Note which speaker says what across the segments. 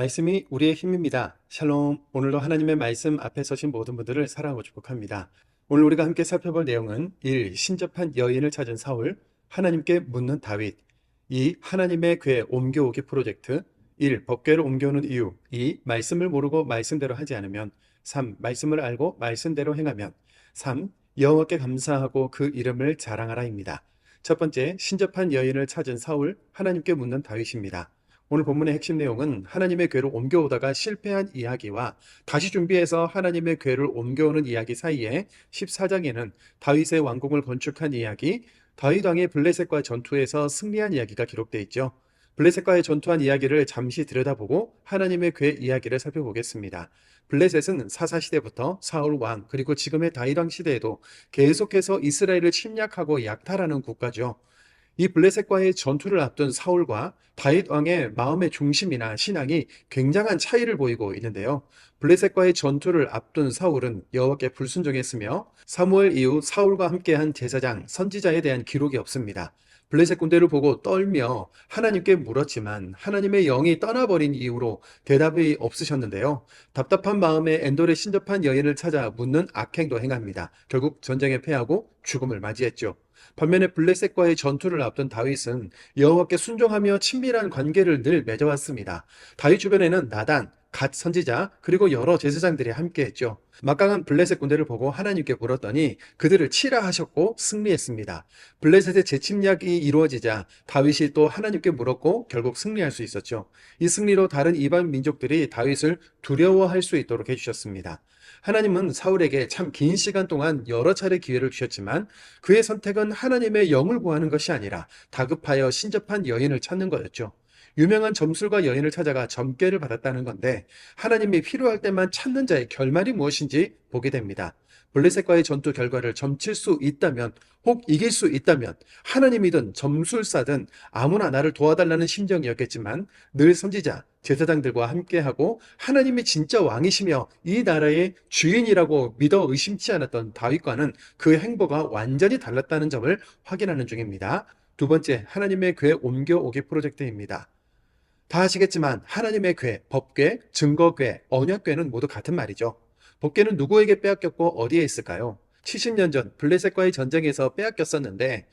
Speaker 1: 말씀이 우리의 힘입니다. 샬롬. 오늘도 하나님의 말씀 앞에 서신 모든 분들을 사랑하고 축복합니다. 오늘 우리가 함께 살펴볼 내용은 1. 신접한 여인을 찾은 사울, 하나님께 묻는 다윗. 2. 하나님의 궤 옮겨오기 프로젝트. 1. 법궤를 옮겨오는 이유. 2. 말씀을 모르고 말씀대로 하지 않으면. 3. 말씀을 알고 말씀대로 행하면. 3. 여호와께 감사하고 그 이름을 자랑하라입니다. 첫 번째, 신접한 여인을 찾은 사울, 하나님께 묻는 다윗입니다. 오늘 본문의 핵심 내용은 하나님의 궤를 옮겨오다가 실패한 이야기와 다시 준비해서 하나님의 궤를 옮겨오는 이야기 사이에 14장에는 다윗의 왕궁을 건축한 이야기, 다윗 왕의 블레셋과 전투에서 승리한 이야기가 기록되어 있죠. 블레셋과의 전투한 이야기를 잠시 들여다보고 하나님의 궤 이야기를 살펴보겠습니다. 블레셋은 사사 시대부터 사울 왕 그리고 지금의 다윗 왕 시대에도 계속해서 이스라엘을 침략하고 약탈하는 국가죠. 이 블레셋과의 전투를 앞둔 사울과 다윗 왕의 마음의 중심이나 신앙이 굉장한 차이를 보이고 있는데요. 블레셋과의 전투를 앞둔 사울은 여호와께 불순종했으며 사무엘 이후 사울과 함께한 제사장, 선지자에 대한 기록이 없습니다. 블레셋 군대를 보고 떨며 하나님께 물었지만 하나님의 영이 떠나버린 이후로 대답이 없으셨는데요. 답답한 마음에 엔돌에 신접한 여인을 찾아 묻는 악행도 행합니다. 결국 전쟁에 패하고 죽음을 맞이했죠. 반면에 블레셋과의 전투를 앞둔 다윗은 여호와께 순종하며 친밀한 관계를 늘 맺어왔습니다. 다윗 주변에는 나단, 갓 선지자 그리고 여러 제사장들이 함께했죠. 막강한 블레셋 군대를 보고 하나님께 물었더니 그들을 치라 하셨고 승리했습니다. 블레셋의 재침략이 이루어지자 다윗이 또 하나님께 물었고 결국 승리할 수 있었죠. 이 승리로 다른 이방 민족들이 다윗을 두려워할 수 있도록 해주셨습니다. 하나님은 사울에게 참 긴 시간 동안 여러 차례 기회를 주셨지만 그의 선택은 하나님의 영을 구하는 것이 아니라 다급하여 신접한 여인을 찾는 거였죠. 유명한 점술과 여인을 찾아가 점괘를 받았다는 건데 하나님이 필요할 때만 찾는 자의 결말이 무엇인지 보게 됩니다. 블레셋과의 전투 결과를 점칠 수 있다면 혹 이길 수 있다면 하나님이든 점술사든 아무나 나를 도와달라는 심정이었겠지만 늘 선지자, 제사장들과 함께하고 하나님이 진짜 왕이시며 이 나라의 주인이라고 믿어 의심치 않았던 다윗과는 그 행보가 완전히 달랐다는 점을 확인하는 중입니다. 두 번째, 하나님의 궤 옮겨오기 프로젝트입니다. 다 아시겠지만 하나님의 궤, 법궤, 증거궤, 언약궤는 모두 같은 말이죠. 법궤는 누구에게 빼앗겼고 어디에 있을까요? 70년 전 블레셋과의 전쟁에서 빼앗겼었는데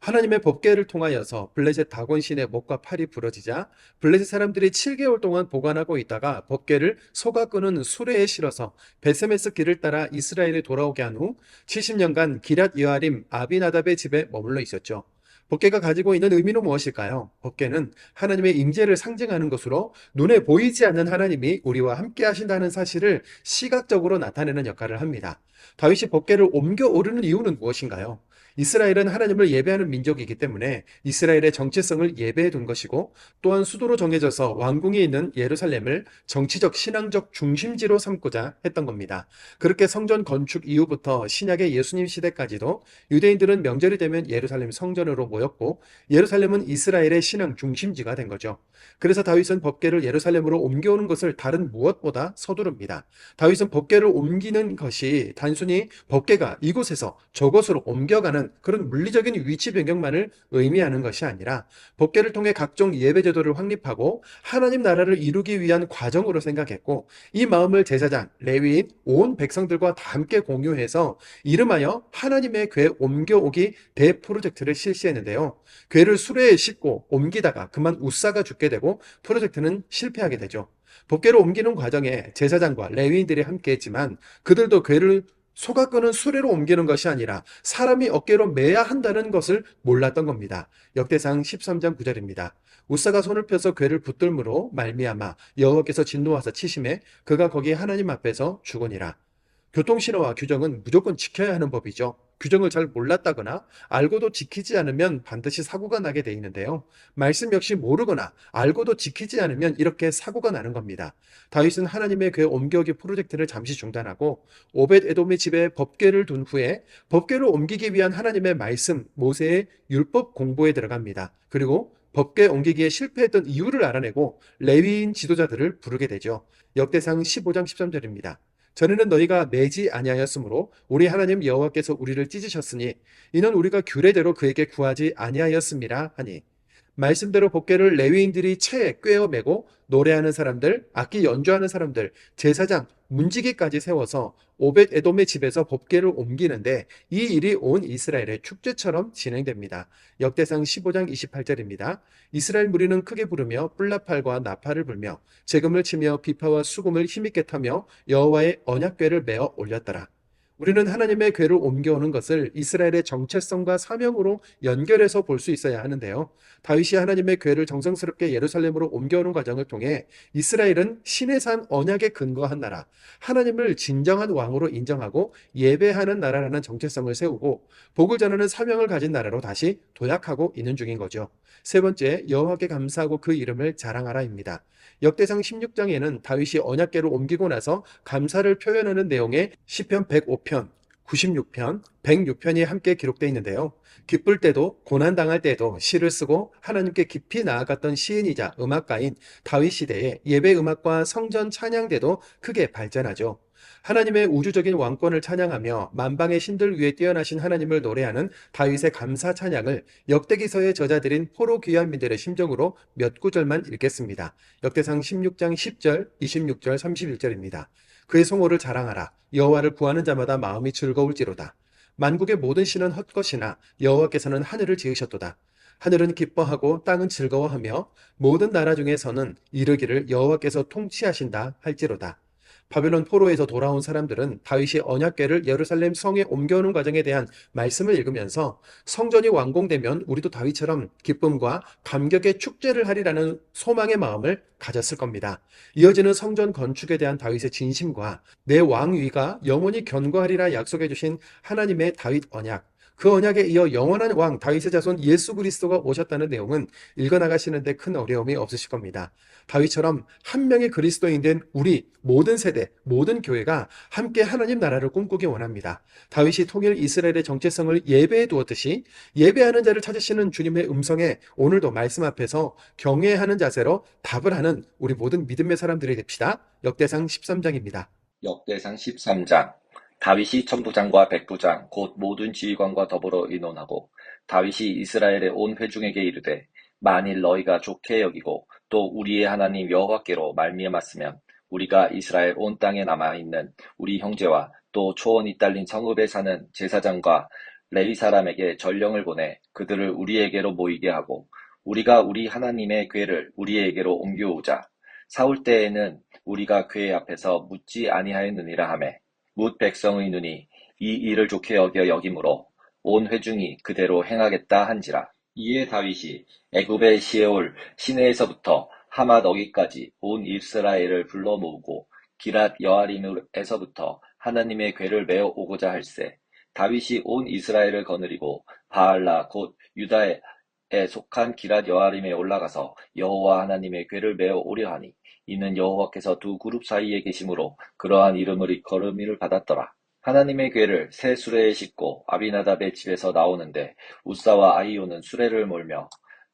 Speaker 1: 하나님의 법궤를 통하여서 블레셋 다곤 신의 목과 팔이 부러지자 블레셋 사람들이 7개월 동안 보관하고 있다가 법궤를 소가 끄는 수레에 실어서 베세메스 길을 따라 이스라엘에 돌아오게 한 후 70년간 기랏 여아림 아비나답의 집에 머물러 있었죠. 법궤가 가지고 있는 의미는 무엇일까요? 법궤는 하나님의 임재를 상징하는 것으로 눈에 보이지 않는 하나님이 우리와 함께 하신다는 사실을 시각적으로 나타내는 역할을 합니다. 다윗이 법궤를 옮겨 오르는 이유는 무엇인가요? 이스라엘은 하나님을 예배하는 민족이기 때문에 이스라엘의 정체성을 예배해 둔 것이고 또한 수도로 정해져서 왕궁이 있는 예루살렘을 정치적 신앙적 중심지로 삼고자 했던 겁니다. 그렇게 성전 건축 이후부터 신약의 예수님 시대까지도 유대인들은 명절이 되면 예루살렘 성전으로 모였고 예루살렘은 이스라엘의 신앙 중심지가 된 거죠. 그래서 다윗은 법궤를 예루살렘으로 옮겨오는 것을 다른 무엇보다 서두릅니다. 다윗은 법궤를 옮기는 것이 단순히 법궤가 이곳에서 저곳으로 옮겨가는 그런 물리적인 위치 변경만을 의미하는 것이 아니라 법계를 통해 각종 예배 제도를 확립하고 하나님 나라를 이루기 위한 과정으로 생각했고 이 마음을 제사장, 레위인, 온 백성들과 다 함께 공유해서 이름하여 하나님의 궤 옮겨오기 대 프로젝트를 실시했는데요. 궤를 수레에 싣고 옮기다가 그만 우사가 죽게 되고 프로젝트는 실패하게 되죠. 법계를 옮기는 과정에 제사장과 레위인들이 함께했지만 그들도 궤를 소가 끄는 수레로 옮기는 것이 아니라 사람이 어깨로 매야 한다는 것을 몰랐던 겁니다. 역대상 13장 9절입니다. 우사가 손을 펴서 괴를 붙들므로 말미암아 여호와께서 진노하사 치심에 그가 거기 하나님 앞에서 죽으니라. 교통신호와 규정은 무조건 지켜야 하는 법이죠. 규정을 잘 몰랐다거나 알고도 지키지 않으면 반드시 사고가 나게 돼 있는데요. 말씀 역시 모르거나 알고도 지키지 않으면 이렇게 사고가 나는 겁니다. 다윗은 하나님의 궤 옮겨오기 프로젝트를 잠시 중단하고 오벳 에돔의 집에 법궤를 둔 후에 법궤를 옮기기 위한 하나님의 말씀 모세의 율법 공부에 들어갑니다. 그리고 법궤 옮기기에 실패했던 이유를 알아내고 레위인 지도자들을 부르게 되죠. 역대상 15장 13절입니다. 전에는 너희가 매지 아니하였으므로 우리 하나님 여호와께서 우리를 찢으셨으니 이는 우리가 규례대로 그에게 구하지 아니하였습니다 하니 말씀대로 법궤를 레위인들이 채에 꿰어 매고 노래하는 사람들, 악기 연주하는 사람들, 제사장, 문지기까지 세워서 오벳 에돔의 집에서 법궤를 옮기는데 이 일이 온 이스라엘의 축제처럼 진행됩니다. 역대상 15장 28절입니다. 이스라엘 무리는 크게 부르며 뿔나팔과 나팔을 불며 재금을 치며 비파와 수금을 힘있게 타며 여호와의 언약궤를 메어 올렸더라. 우리는 하나님의 궤를 옮겨오는 것을 이스라엘의 정체성과 사명으로 연결해서 볼 수 있어야 하는데요. 다윗이 하나님의 궤를 정성스럽게 예루살렘으로 옮겨오는 과정을 통해 이스라엘은 신의 산 언약에 근거한 나라, 하나님을 진정한 왕으로 인정하고 예배하는 나라라는 정체성을 세우고 복을 전하는 사명을 가진 나라로 다시 도약하고 있는 중인 거죠. 세 번째, 여호와께 감사하고 그 이름을 자랑하라입니다. 역대상 16장에는 다윗이 언약궤를 옮기고 나서 감사를 표현하는 내용의 시편 105 편, 96편, 106편이 함께 기록되어 있는데요. 기쁠 때도 고난 당할 때도 시를 쓰고 하나님께 깊이 나아갔던 시인이자 음악가인 다윗 시대의 예배 음악과 성전 찬양대도 크게 발전하죠. 하나님의 우주적인 왕권을 찬양하며 만방의 신들 위에 뛰어나신 하나님을 노래하는 다윗의 감사 찬양을 역대기서의 저자들인 포로 귀환민들의 심정으로 몇 구절만 읽겠습니다. 역대상 16장 10절, 26절, 31절입니다. 그의 성호를 자랑하라. 여호와를 구하는 자마다 마음이 즐거울지로다. 만국의 모든 신은 헛것이나 여호와께서는 하늘을 지으셨도다. 하늘은 기뻐하고 땅은 즐거워하며 모든 나라 중에서는 이르기를 여호와께서 통치하신다 할지로다. 바벨론 포로에서 돌아온 사람들은 다윗이 언약궤를 예루살렘 성에 옮겨오는 과정에 대한 말씀을 읽으면서 성전이 완공되면 우리도 다윗처럼 기쁨과 감격의 축제를 하리라는 소망의 마음을 가졌을 겁니다. 이어지는 성전 건축에 대한 다윗의 진심과 내 왕위가 영원히 견고하리라 약속해 주신 하나님의 다윗 언약 그 언약에 이어 영원한 왕 다윗의 자손 예수 그리스도가 오셨다는 내용은 읽어나가시는데 큰 어려움이 없으실 겁니다. 다윗처럼 한 명의 그리스도인 된 우리 모든 세대, 모든 교회가 함께 하나님 나라를 꿈꾸기 원합니다. 다윗이 통일 이스라엘의 정체성을 예배해 두었듯이 예배하는 자를 찾으시는 주님의 음성에 오늘도 말씀 앞에서 경외하는 자세로 답을 하는 우리 모든 믿음의 사람들이 됩시다. 역대상 13장입니다.
Speaker 2: 역대상 13장 다윗이 천부장과 백부장 곧 모든 지휘관과 더불어 의논하고 다윗이 이스라엘의 온 회중에게 이르되 만일 너희가 좋게 여기고 또 우리의 하나님 여호와께로 말미암았으면 우리가 이스라엘 온 땅에 남아 있는 우리 형제와 또 초원이 딸린 성읍에 사는 제사장과 레위 사람에게 전령을 보내 그들을 우리에게로 모이게 하고 우리가 우리 하나님의 궤를 우리에게로 옮겨오자. 사울 때에는 우리가 궤 앞에서 묻지 아니하였느니라 하매 뭇 백성의 눈이 이 일을 좋게 여겨 여김으로 온 회중이 그대로 행하겠다 한지라. 이에 다윗이 애굽의 시에올 시내에서부터 하맛 어기까지 온 이스라엘을 불러 모으고 기랏 여아림에서부터 하나님의 궤를 메어 오고자 할세. 다윗이 온 이스라엘을 거느리고 바알라 곧 유다에 속한 기랏 여아림에 올라가서 여호와 하나님의 궤를 메어 오려 하니 이는 여호와께서 두 그룹 사이에 계심으로 그러한 이름을 일컬음을 받았더라. 하나님의 궤를 새 수레에 싣고 아비나답의 집에서 나오는데 우사와 아이오는 수레를 몰며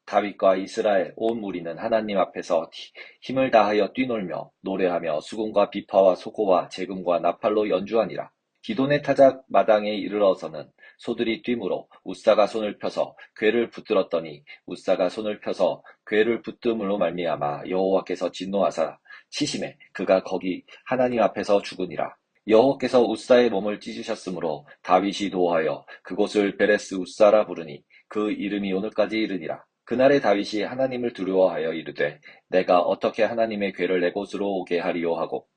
Speaker 2: 다윗과 이스라엘 온 무리는 하나님 앞에서 힘을 다하여 뛰놀며 노래하며 수금과 비파와 소고와 재금과 나팔로 연주하니라. 기돈의 타작 마당에 이르러서는 소들이 뛰므로 우사가 손을 펴서 궤를 붙들었더니 우사가 손을 펴서 궤를 붙듦으로 말미암아 여호와께서 진노하사 치심에 그가 거기 하나님 앞에서 죽으니라. 여호와께서 우사의 몸을 찢으셨으므로 다윗이 노하여 그곳을 베레스 우사라 부르니 그 이름이 오늘까지 이르니라. 그날에 다윗이 하나님을 두려워하여 이르되 내가 어떻게 하나님의 궤를 내 곳으로 오게 하리요 하고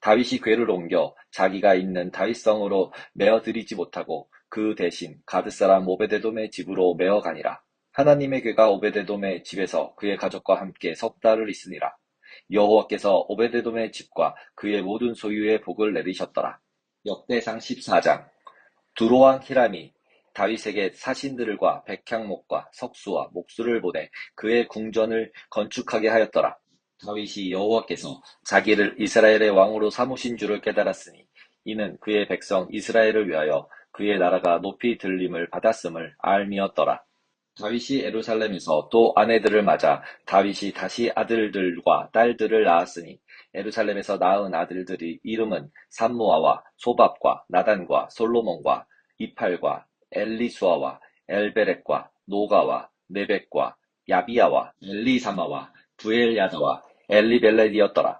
Speaker 2: 다윗이 궤를 옮겨 자기가 있는 다윗성으로 메어들이지 못하고 그 대신 가드 사람 오베데돔의 집으로 메어 가니라. 하나님의 궤가 오베데돔의 집에서 그의 가족과 함께 석 달을 있으니라. 여호와께서 오베데돔의 집과 그의 모든 소유의 복을 내리셨더라. 역대상 14장 두로왕 히람이 다윗에게 사신들과 백향목과 석수와 목수를 보내 그의 궁전을 건축하게 하였더라. 다윗이 여호와께서 자기를 이스라엘의 왕으로 삼으신 줄을 깨달았으니 이는 그의 백성 이스라엘을 위하여 그의 나라가 높이 들림을 받았음을 알미었더라. 다윗이 에루살렘에서 또 아내들을 맞아 다윗이 다시 아들들과 딸들을 낳았으니 에루살렘에서 낳은 아들들의 이름은 삼무아와 소밥과 나단과 솔로몬과 이팔과 엘리수아와 엘베렉과 노가와 네벡과 야비야와 엘리사마와 부엘야다와 엘리벨렛이었더라.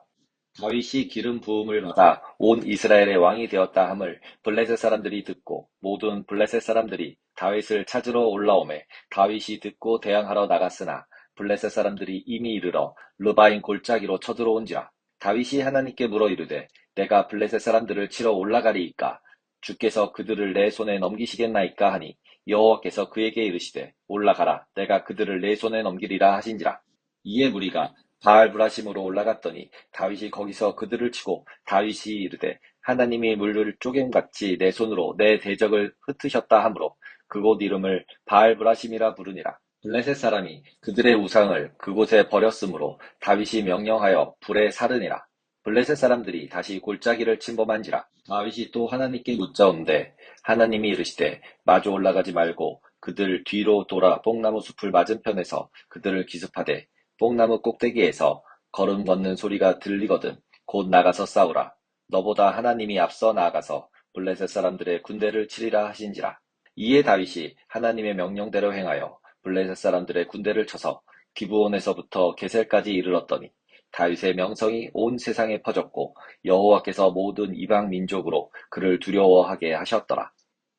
Speaker 2: 다윗이 기름 부음을 받아 온 이스라엘의 왕이 되었다 함을 블레셋 사람들이 듣고 모든 블레셋 사람들이 다윗을 찾으러 올라오매 다윗이 듣고 대항하러 나갔으나 블레셋 사람들이 이미 이르러 르바인 골짜기로 쳐들어온지라 다윗이 하나님께 물어 이르되 내가 블레셋 사람들을 치러 올라가리이까? 주께서 그들을 내 손에 넘기시겠나이까 하니 여호와께서 그에게 이르시되 올라가라 내가 그들을 내 손에 넘기리라 하신지라. 이에 무리가 바알 브라심으로 올라갔더니 다윗이 거기서 그들을 치고 다윗이 이르되 하나님이 물을 쪼개같이 내 손으로 내 대적을 흩으셨다 하므로 그곳 이름을 바알 브라심이라 부르니라. 블레셋 사람이 그들의 우상을 그곳에 버렸으므로 다윗이 명령하여 불에 사르니라. 블레셋 사람들이 다시 골짜기를 침범한지라. 다윗이 또 하나님께 묻자온데 하나님이 이르시되 마주 올라가지 말고 그들 뒤로 돌아 뽕나무 숲을 맞은편에서 그들을 기습하되 뽕나무 꼭대기에서 걸음 걷는 소리가 들리거든 곧 나가서 싸우라. 너보다 하나님이 앞서 나아가서 블레셋 사람들의 군대를 치리라 하신지라. 이에 다윗이 하나님의 명령대로 행하여 블레셋 사람들의 군대를 쳐서 기브온에서부터 게셀까지 이르렀더니 다윗의 명성이 온 세상에 퍼졌고 여호와께서 모든 이방 민족으로 그를 두려워하게 하셨더라.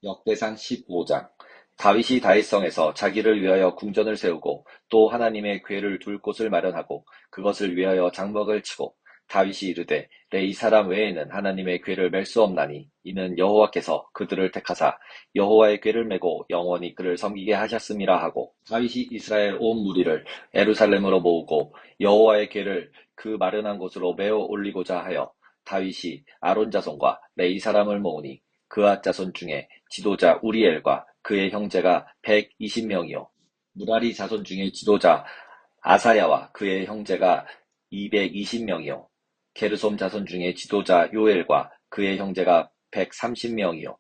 Speaker 2: 역대상 15장 다윗이 다윗성에서 자기를 위하여 궁전을 세우고 또 하나님의 궤를 둘 곳을 마련하고 그것을 위하여 장막을 치고 다윗이 이르되 내 이 사람 외에는 하나님의 궤를 맬 수 없나니 이는 여호와께서 그들을 택하사 여호와의 궤를 메고 영원히 그를 섬기게 하셨음이라 하고 다윗이 이스라엘 온 무리를 에루살렘으로 모으고 여호와의 궤를 그 마련한 곳으로 메어 올리고자 하여 다윗이 아론 자손과 레이 사람을 모으니 그앗 자손 중에 지도자 우리엘과 그의 형제가 120명이요. 무라리 자손 중에 지도자 아사야와 그의 형제가 220명이요. 게르솜 자손 중에 지도자 요엘과 그의 형제가 130명이요.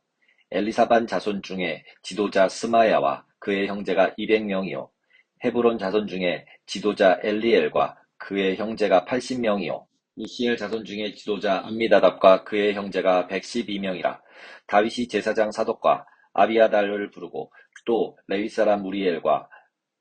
Speaker 2: 엘리사반 자손 중에 지도자 스마야와 그의 형제가 200명이요. 헤브론 자손 중에 지도자 엘리엘과 그의 형제가 80명이요. 우시엘 자손 중에 지도자 암미다답과 그의 형제가 112명이라. 다윗이 제사장 사독과 아비아달을 부르고 또 레위 사람 무리엘과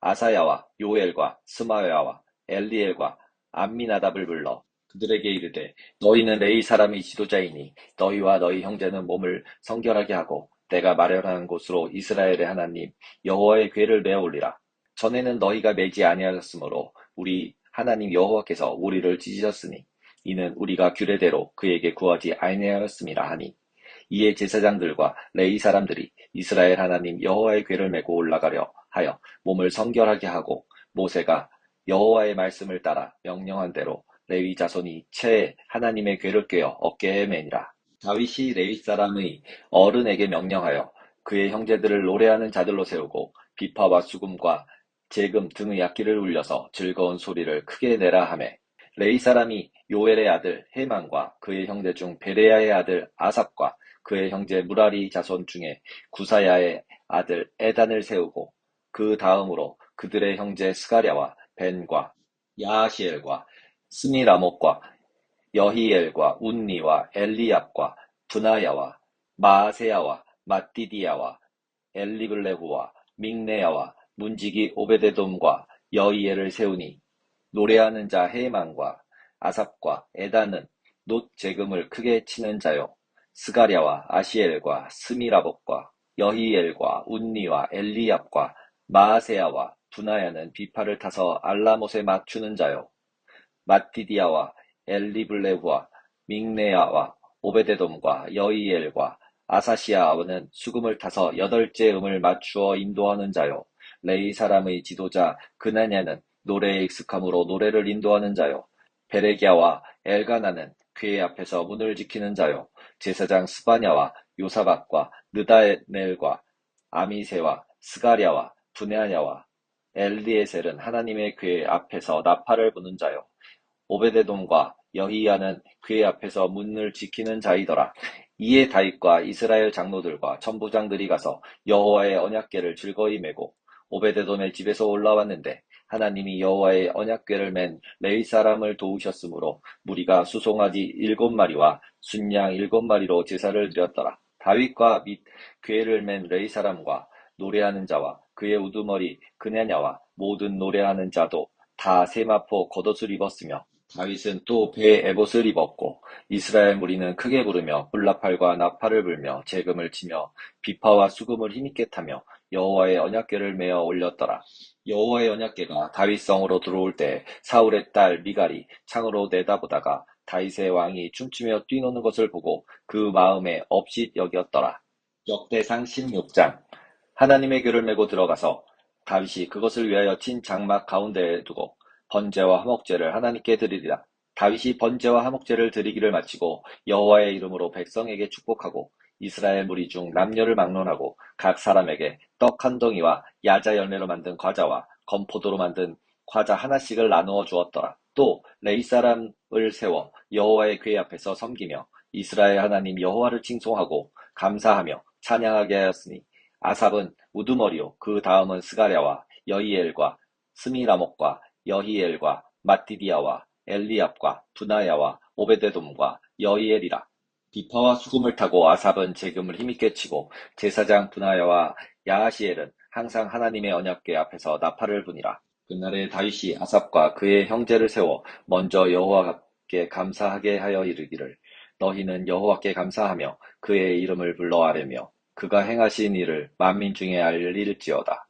Speaker 2: 아사야와 요엘과 스마야와 엘리엘과 암미나답을 불러 그들에게 이르되 너희는 레위 사람이 지도자이니 너희와 너희 형제는 몸을 성결하게 하고 내가 마련한 곳으로 이스라엘의 하나님 여호와의 궤를 메어 올리라. 전에는 너희가 매지 아니하였으므로 우리 하나님 여호와께서 우리를 찢으셨으니 이는 우리가 규례대로 그에게 구하지 아니하였음이라 하니 이에 제사장들과 레위 사람들이 이스라엘 하나님 여호와의 궤를 메고 올라가려 하여 몸을 성결하게 하고 모세가 여호와의 말씀을 따라 명령한 대로 레위 자손이 채 하나님의 궤를 꿰어 어깨에 매니라. 다윗이 레위 사람의 어른에게 명령하여 그의 형제들을 노래하는 자들로 세우고 비파와 수금과 재금 등의 악기를 울려서 즐거운 소리를 크게 내라 하매 레위 사람이 요엘의 아들 헤만과 그의 형제 중 베레야의 아들 아삽과 그의 형제 무라리 자손 중에 구사야의 아들 에단을 세우고 그 다음으로 그들의 형제 스가랴와 벤과 야하시엘과 스미라못과 여히엘과 운니와 엘리압과 분하야와 마아세야와 마띠디야와 엘리블레후와 믹네야와 문지기 오베데돔과 여이엘을 세우니 노래하는 자 헤만과 아삽과 에단은 놋 재금을 크게 치는 자요 스가랴와 아시엘과 스미라봇과 여히엘과 운니와 엘리압과 마아세야와 분하야는 비파를 타서 알라못에 맞추는 자요. 마티디아와 엘리블레브와 믹네야와 오베데돔과 여이엘과 아사시아와는 수금을 타서 여덟째 음을 맞추어 인도하는 자요. 레이 사람의 지도자 그나냐는 노래에 익숙함으로 노래를 인도하는 자요. 베레기야와 엘가나는 궤 앞에서 문을 지키는 자요 제사장 스바냐와 요사박과 느다넬과 아미세와 스가랴와 분야냐와 엘리에셀은 하나님의 궤 앞에서 나팔을 부는 자요 오베데돔과 여히야는 궤 앞에서 문을 지키는 자이더라. 이에 다윗과 이스라엘 장로들과 천부장들이 가서 여호와의 언약궤를 즐거이 메고 오베데돔의 집에서 올라왔는데 하나님이 여호와의 언약궤를 맨 레위 사람을 도우셨으므로 무리가 수송아지 일곱 마리와 순양 일곱 마리로 제사를 드렸더라. 다윗과 및 궤를 맨 레위 사람과 노래하는 자와 그의 우두머리 그냐냐와 모든 노래하는 자도 다 세마포 겉옷을 입었으며 다윗은 또 배에 에봇을 입었고 이스라엘 무리는 크게 부르며 불나팔과 나팔을 불며 재금을 치며 비파와 수금을 힘있게 타며 여호와의 언약궤를 메어 올렸더라. 여호와의 언약궤가 다윗성으로 들어올 때 사울의 딸 미갈이 창으로 내다보다가 다윗의 왕이 춤추며 뛰노는 것을 보고 그 마음에 없이 여겼더라. 역대상 16장 하나님의 궤를 메고 들어가서 다윗이 그것을 위하여 친 장막 가운데에 두고 번제와 화목제를 하나님께 드리리라. 다윗이 번제와 화목제를 드리기를 마치고 여호와의 이름으로 백성에게 축복하고 이스라엘 무리 중 남녀를 막론하고 각 사람에게 떡 한 덩이와 야자 열매로 만든 과자와 건포도로 만든 과자 하나씩을 나누어 주었더라. 또 레이 사람을 세워 여호와의 궤 앞에서 섬기며 이스라엘 하나님 여호와를 칭송하고 감사하며 찬양하게 하였으니 아삽은 우두머리요 그 다음은 스가랴와 여이엘과 스미라목과 여히엘과 마띠디아와 엘리압과 분하야와 오베데돔과 여이엘이라 비파와 수금을 타고 아삽은 재금을 힘있게 치고 제사장 분하야와 야하시엘은 항상 하나님의 언약궤 앞에서 나팔을 부니라. 그날에 다윗이 아삽과 그의 형제를 세워 먼저 여호와께 감사하게 하여 이르기를 너희는 여호와께 감사하며 그의 이름을 불러 아뢰며 그가 행하신 일을 만민 중에 알릴지어다.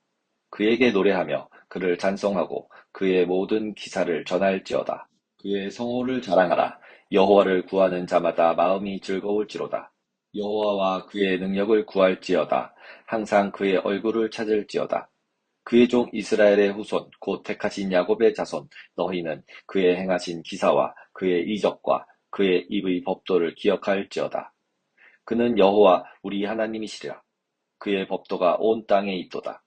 Speaker 2: 그에게 노래하며 그를 찬송하고 그의 모든 기사를 전할지어다. 그의 성호를 자랑하라 여호와를 구하는 자마다 마음이 즐거울지로다. 여호와와 그의 능력을 구할지어다. 항상 그의 얼굴을 찾을지어다. 그의 종 이스라엘의 후손 곧 택하신 야곱의 자손 너희는 그의 행하신 기사와 그의 이적과 그의 입의 법도를 기억할지어다. 그는 여호와 우리 하나님이시라. 그의 법도가 온 땅에 있도다.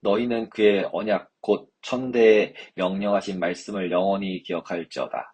Speaker 2: 너희는 그의 언약 곧 천대에 명령하신 말씀을 영원히 기억할지어다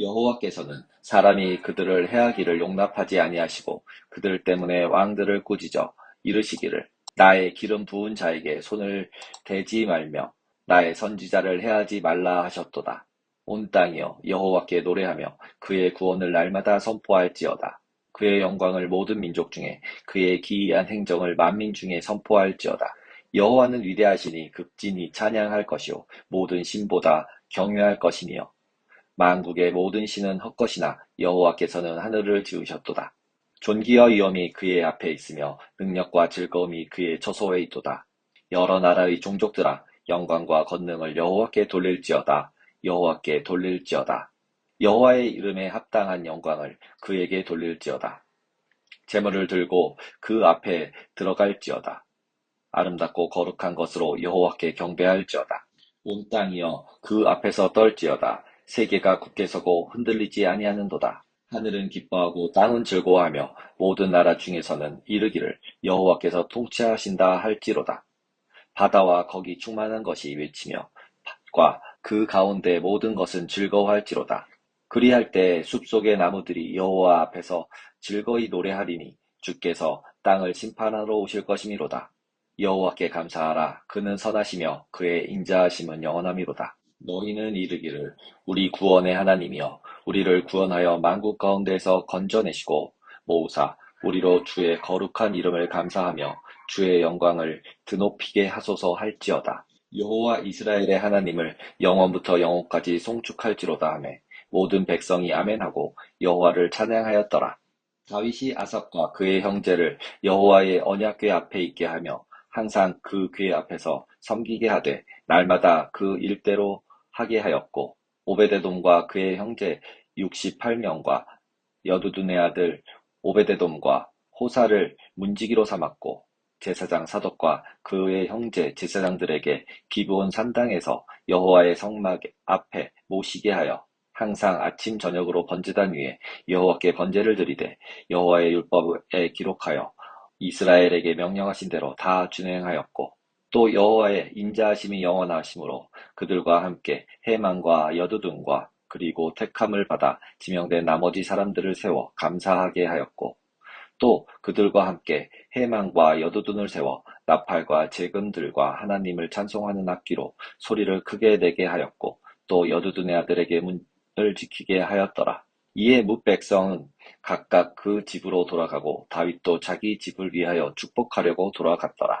Speaker 2: 여호와께서는 사람이 그들을 해하기를 용납하지 아니하시고 그들 때문에 왕들을 꾸짖어 이르시기를 나의 기름 부은 자에게 손을 대지 말며 나의 선지자를 해하지 말라 하셨도다. 온 땅이여 여호와께 노래하며 그의 구원을 날마다 선포할지어다. 그의 영광을 모든 민족 중에 그의 기이한 행정을 만민 중에 선포할지어다. 여호와는 위대하시니 극진히 찬양할 것이요 모든 신보다 경외할 것이니요 만국의 모든 신은 헛것이나 여호와께서는 하늘을 지으셨도다. 존귀와 위엄이 그의 앞에 있으며 능력과 즐거움이 그의 처소에 있도다. 여러 나라의 종족들아 영광과 권능을 여호와께 돌릴지어다. 여호와께 돌릴지어다. 여호와의 이름에 합당한 영광을 그에게 돌릴지어다. 재물을 들고 그 앞에 들어갈지어다. 아름답고 거룩한 것으로 여호와께 경배할지어다. 온 땅이여 그 앞에서 떨지어다. 세계가 굳게 서고 흔들리지 아니하는도다. 하늘은 기뻐하고 땅은 즐거워하며 모든 나라 중에서는 이르기를 여호와께서 통치하신다 할지로다. 바다와 거기 충만한 것이 외치며 밭과 그 가운데 모든 것은 즐거워할지로다. 그리할 때 숲속의 나무들이 여호와 앞에서 즐거이 노래하리니 주께서 땅을 심판하러 오실 것이미로다. 여호와께 감사하라. 그는 선하시며 그의 인자하심은 영원함이로다. 너희는 이르기를 우리 구원의 하나님이여 우리를 구원하여 만국 가운데서 건져내시고 모으사 우리로 주의 거룩한 이름을 감사하며 주의 영광을 드높이게 하소서 할지어다. 여호와 이스라엘의 하나님을 영원부터 영원까지 송축할지로다 하매 모든 백성이 아멘하고 여호와를 찬양하였더라. 다윗이 아삽과 그의 형제를 여호와의 언약궤 앞에 있게 하며 항상 그 궤 앞에서 섬기게 하되 날마다 그 일대로 하게 하였고 오베데돔과 그의 형제 68명과 여두둔의 아들 오베데돔과 호사를 문지기로 삼았고 제사장 사독과 그의 형제 제사장들에게 기브온 산당에서 여호와의 성막 앞에 모시게 하여 항상 아침 저녁으로 번제단 위에 여호와께 번제를 드리되 여호와의 율법에 기록하여 이스라엘에게 명령하신 대로 다 준행하였고 또 여호와의 인자하심이 영원하심으로 그들과 함께 해만과 여두둔과 그리고 택함을 받아 지명된 나머지 사람들을 세워 감사하게 하였고 또 그들과 함께 해만과 여두둔을 세워 나팔과 재금들과 하나님을 찬송하는 악기로 소리를 크게 내게 하였고 또 여두둔의 아들에게 문을 지키게 하였더라. 이에 뭇 백성은 각각 그 집으로 돌아가고 다윗도 자기 집을 위하여 축복하려고 돌아갔더라.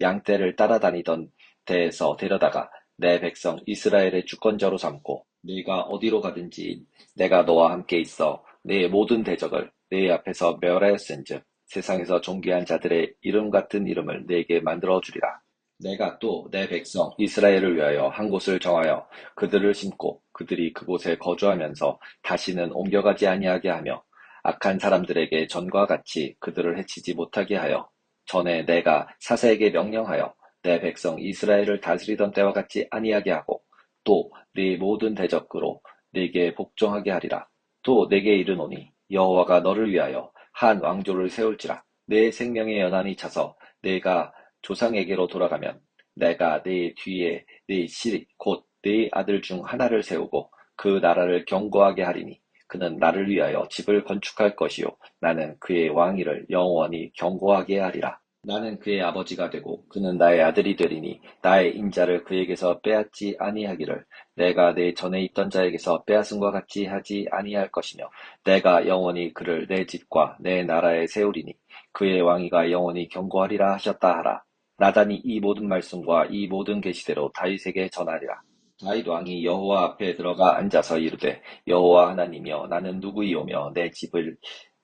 Speaker 2: 양떼를 따라다니던 데에서 데려다가 내 백성 이스라엘의 주권자로 삼고 네가 어디로 가든지 내가 너와 함께 있어 네 모든 대적을 네 앞에서 멸하였은즉 세상에서 존귀한 자들의 이름 같은 이름을 네게 만들어 주리라. 내가 또 내 백성 이스라엘을 위하여 한 곳을 정하여 그들을 심고 그들이 그곳에 거주하면서 다시는 옮겨가지 아니하게 하며 악한 사람들에게 전과 같이 그들을 해치지 못하게 하여 전에 내가 사사에게 명령하여 내 백성 이스라엘을 다스리던 때와 같이 아니하게 하고 또 네 모든 대적으로 네게 복종하게 하리라. 또 내게 이르노니 여호와가 너를 위하여 한 왕조를 세울지라. 내 생명의 연한이 차서 내가 조상에게로 돌아가면 내가 네 뒤에 네실곧네 아들 중 하나를 세우고 그 나라를 견고하게 하리니 그는 나를 위하여 집을 건축할 것이요 나는 그의 왕위를 영원히 견고하게 하리라. 나는 그의 아버지가 되고 그는 나의 아들이 되리니 나의 인자를 그에게서 빼앗지 아니하기를 내가 내 전에 있던 자에게서 빼앗음과 같이 하지 아니할 것이며 내가 영원히 그를 내 집과 내 나라에 세우리니 그의 왕위가 영원히 견고하리라 하셨다 하라. 나단이 이 모든 말씀과 이 모든 계시대로 다윗에게 전하리라. 다윗 왕이 여호와 앞에 들어가 앉아서 이르되 여호와 하나님이여 나는 누구이오며 내 집을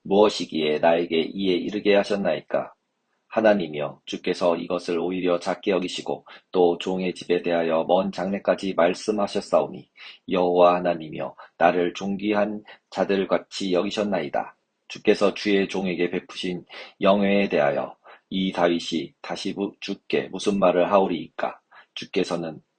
Speaker 2: 무엇이기에 나에게 이에 이르게 하셨나이까 하나님이여 주께서 이것을 오히려 작게 여기시고 또 종의 집에 대하여 먼 장래까지 말씀하셨사오니 여호와 하나님이여 나를 존귀한 자들 같이 여기셨나이다. 주께서 주의 종에게 베푸신 영예에 대하여 이 다윗이 다시 주께 무슨 말을 하오리이까 주께서는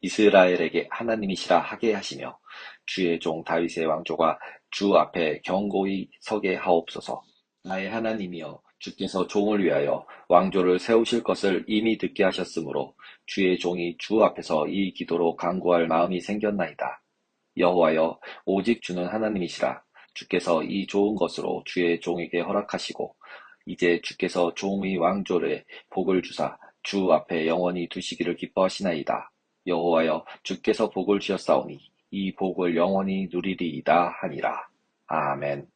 Speaker 2: 이스라엘에게 하나님이시라 하게 하시며 주의 종 다윗의 왕조가 주 앞에 견고히 서게 하옵소서. 나의 하나님이여 주께서 종을 위하여 왕조를 세우실 것을 이미 듣게 하셨으므로 주의 종이 주 앞에서 이 기도로 간구할 마음이 생겼나이다. 여호와여 오직 주는 하나님이시라. 주께서 이 좋은 것으로 주의 종에게 허락하시고 이제 주께서 종의 왕조를 복을 주사 주 앞에 영원히 두시기를 기뻐하시나이다. 여호와여 주께서 복을 주셨사오니 이 복을 영원히 누리리이다 하니라. 아멘.